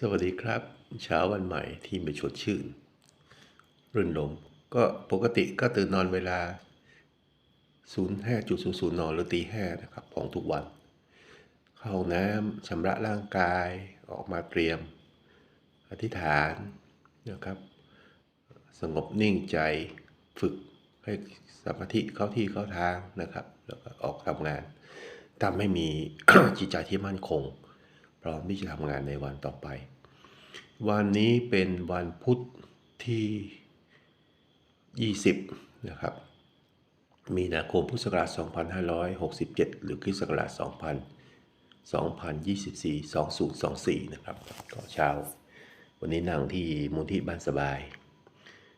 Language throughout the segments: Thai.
สวัสดีครับ เช้าวันใหม่ที่มีชดชื่น รื่นลมก็ปกติก็ตื่นนอนเวลา 05.00 น หรือตีห้านะครับ ของทุกวัน เข้าห้องน้ำชำระร่างกายออกมาเตรียม อธิษฐานนะครับ สงบนิ่งใจฝึกให้สมาธิเข้าที่เข้าทางนะครับ แล้วก็ออกทำงานทำให้มีจิตใจที่มั่นคง ร้อมที่จะทำงานในวันต่อไป วันนี้เป็นวันพุธที่ 20 นะครับ มีนาคมพุทธศักราช 2567 หรือคริสต์ศักราช 2000 2024 2024 นะครับก็เช้า วันนี้นั่งที่มูลที่บ้านสบาย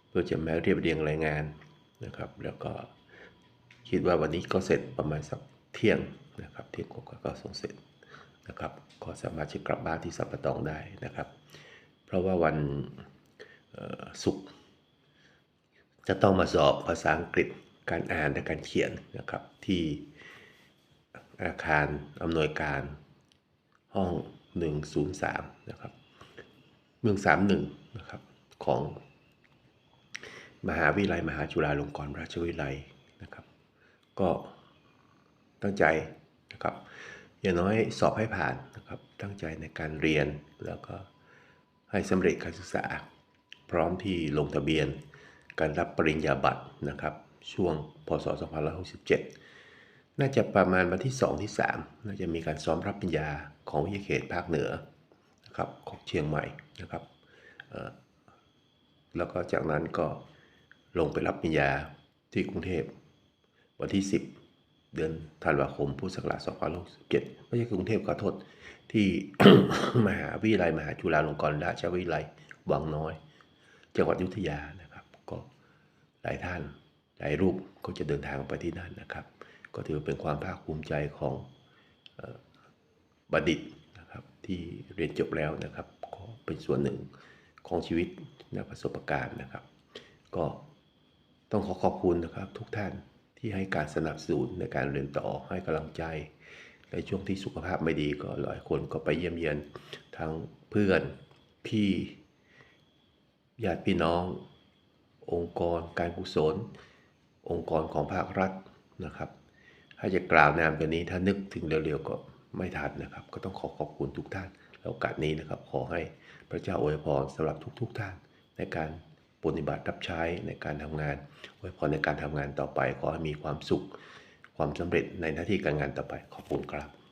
เพื่อจะมาเรียบเรียงรายงานนะครับ แล้วก็คิดว่าวันนี้ก็เสร็จประมาณสักเที่ยงนะครับ เที่ยงกว่าก็ส่งเสร็จ นะครับ ก็สามารถจะกลับบ้านที่สัปปะตองได้นะครับ เพราะว่าวันศุกร์จะต้องมาสอบภาษาอังกฤษการอ่านและการเขียนนะครับที่อาคารอำนวยการห้อง 103 นะครับ เมือง 31 นะครับ ของมหาวิทยาลัยมหาจุฬาลงกรณราชวิทยาลัยนะครับ ก็ตั้งใจนะครับ อย่างน้อยสอบให้ผ่านนะครับตั้งใจในการเรียนแล้วก็ให้สำเร็จการศึกษา พร้อมที่ลงทะเบียน การรับปริญญาบัตรนะครับ ช่วงพศ2567 น่าจะประมาณวันที่ 2 ที่ 3 น่าจะมีการซ้อมรับปริญญาของวิทยาเขตภาคเหนือนะครับของเชียงใหม่นะครับแล้วก็จากนั้นก็ลงไปรับปริญญาที่กรุงเทพวันที่ 10 เดือนธันวาคมพุทธศักราช2567ไม่ใช่กรุงเทพขอโทษ ที่มหาวิทยาลัยมหาจุฬาลงกรณราชวิทยาลัยวังน้อย จังหวัดยุธยานะครับ ก็หลายท่านหลายรูปก็จะเดินทางไปที่นั่นนะครับ ก็ถือเป็นความภาคภูมิใจของออบัณฑิตนะครับที่เรียนจบแล้วนะครับก็เป็นส่วนหนึ่งของชีวิตและประสบการณ์นะครับ ก็ต้องขอขอบคุณนะครับทุกท่าน ที่ให้การสนับสนุนในการเรียนต่อให้กำลังใจ ในช่วงที่สุขภาพไม่ดีก็หลายคนก็ไปเยี่ยมเยียนทั้งเพื่อนพี่ญาติพี่น้อง องค์กร การกุศล องค์กรของภาครัฐนะครับถ้าจะกล่าวนามตัวนี้ถ้านึกถึงเร็วๆก็ไม่ทันนะครับ ก็ต้องขอขอบคุณทุกท่านโอกาสนี้นะครับ ขอให้พระเจ้าอวยพรสำหรับทุกๆท่านในการ ปฏิบัติรับใช้ในการทำงานไวยพรในการทำงานต่อไปขอให้มีความสุขความสำเร็จในหน้าที่การงานต่อไปขอบคุณครับ